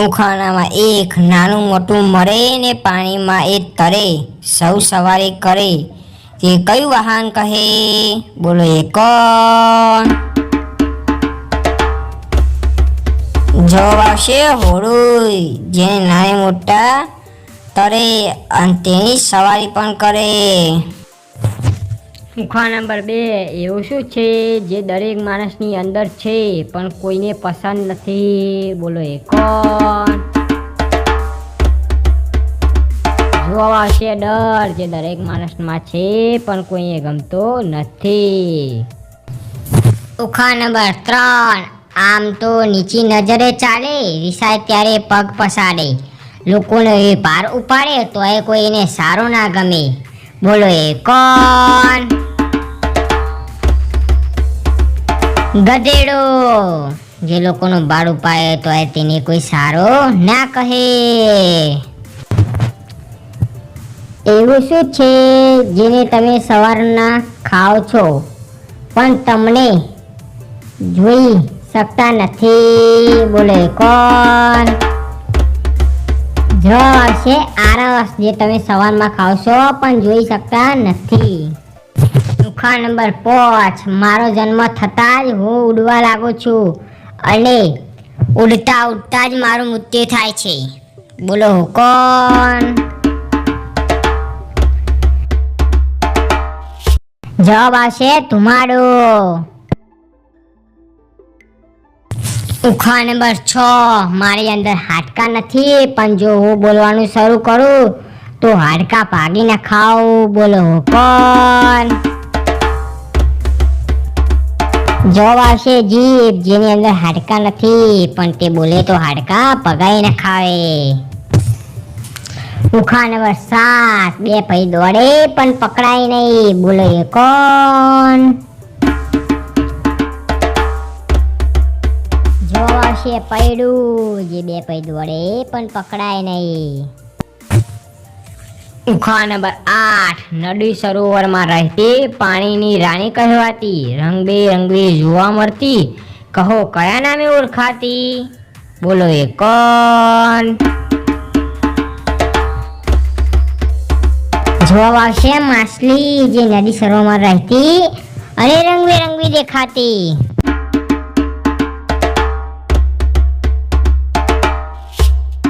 ઉખાણામાં એક નાનું મોટું મરે ને પાણીમાં એ તરે, સૌ સવારી કરે. તે કયું વાહન કહે? બોલો એ કોણ જવાબ આવશે હોળું જેને નાને મોટા તરે અને તેની સવારી પણ કરે. મુખા નંબર બે, એવું શું છે જે દરેક માણસની અંદર છે, પણ કોઈને પસંદ નથી? બોલો એ કોણ? જોવા આવશે ડર જે દરેક માણસમાં છે, પણ કોઈને ગમતો નથી. ઉખા નંબર ત્રણ, આમ તો નીચી નજરે ચાલે, રિસાય ત્યારે પગ પસાડે. લોકોને એ ભાર ઉપાડે તો એ કોઈ એને સારો ના ગમે. બોલો એ કોણ? ગધેડો. જે લોકોનો બાળું ઉપાડે તો એ તેને કોઈ સારો ના કહે. એવું શું છે જેને તમે સવારના ખાઓ છો? પણ તમને જોઈ શકતા નથી. બોલે, કોણ? જ છે આરસ. જે તમે સવારમાં ખાવ છો પણ જોઈ શકતા નથી. મુખા નંબર પાંચ. મારો જન્મ થતાં જ હું ઉડવા લાગુ છું અને ઉડતા ઉડતા જ મારું મૃત્યુ થાય છે. બોલો કોણ? જવાબ આવશે ધુમાડો. ઉખા નંબર છ. મારી અંદર હાડકા નથી, પણ જો હું બોલવાનું શરૂ કરું, તો હાડકા ભાગીને ખાવ બોલો કોણ? જવાબ આવશે જીભ, જેની અંદર હાડકા નથી, પણ તે બોલે તો હાડકા પગાઈને ખાવે. ઉખા નંબર સાત બે ભાઈ દોડે પણ પકડાય નહીં. બોલો એ કોણ? જવાબ આવશે પૈડું, જે બે ભાઈ દોડે પણ પકડાય નહીં. ઉખા નંબર આઠ, નદી સરોવરમાં રહેતી પાણીની રાણી કહેવાતી. રંગબેરંગી જોવા મળતી. કહો, કયા નામે ઓળખાતી? બોલો એ કોણ જવાબ આવશે માછલી, જે નદી સરોવરમાં રહેતી અને રંગબેરંગી દેખાતી.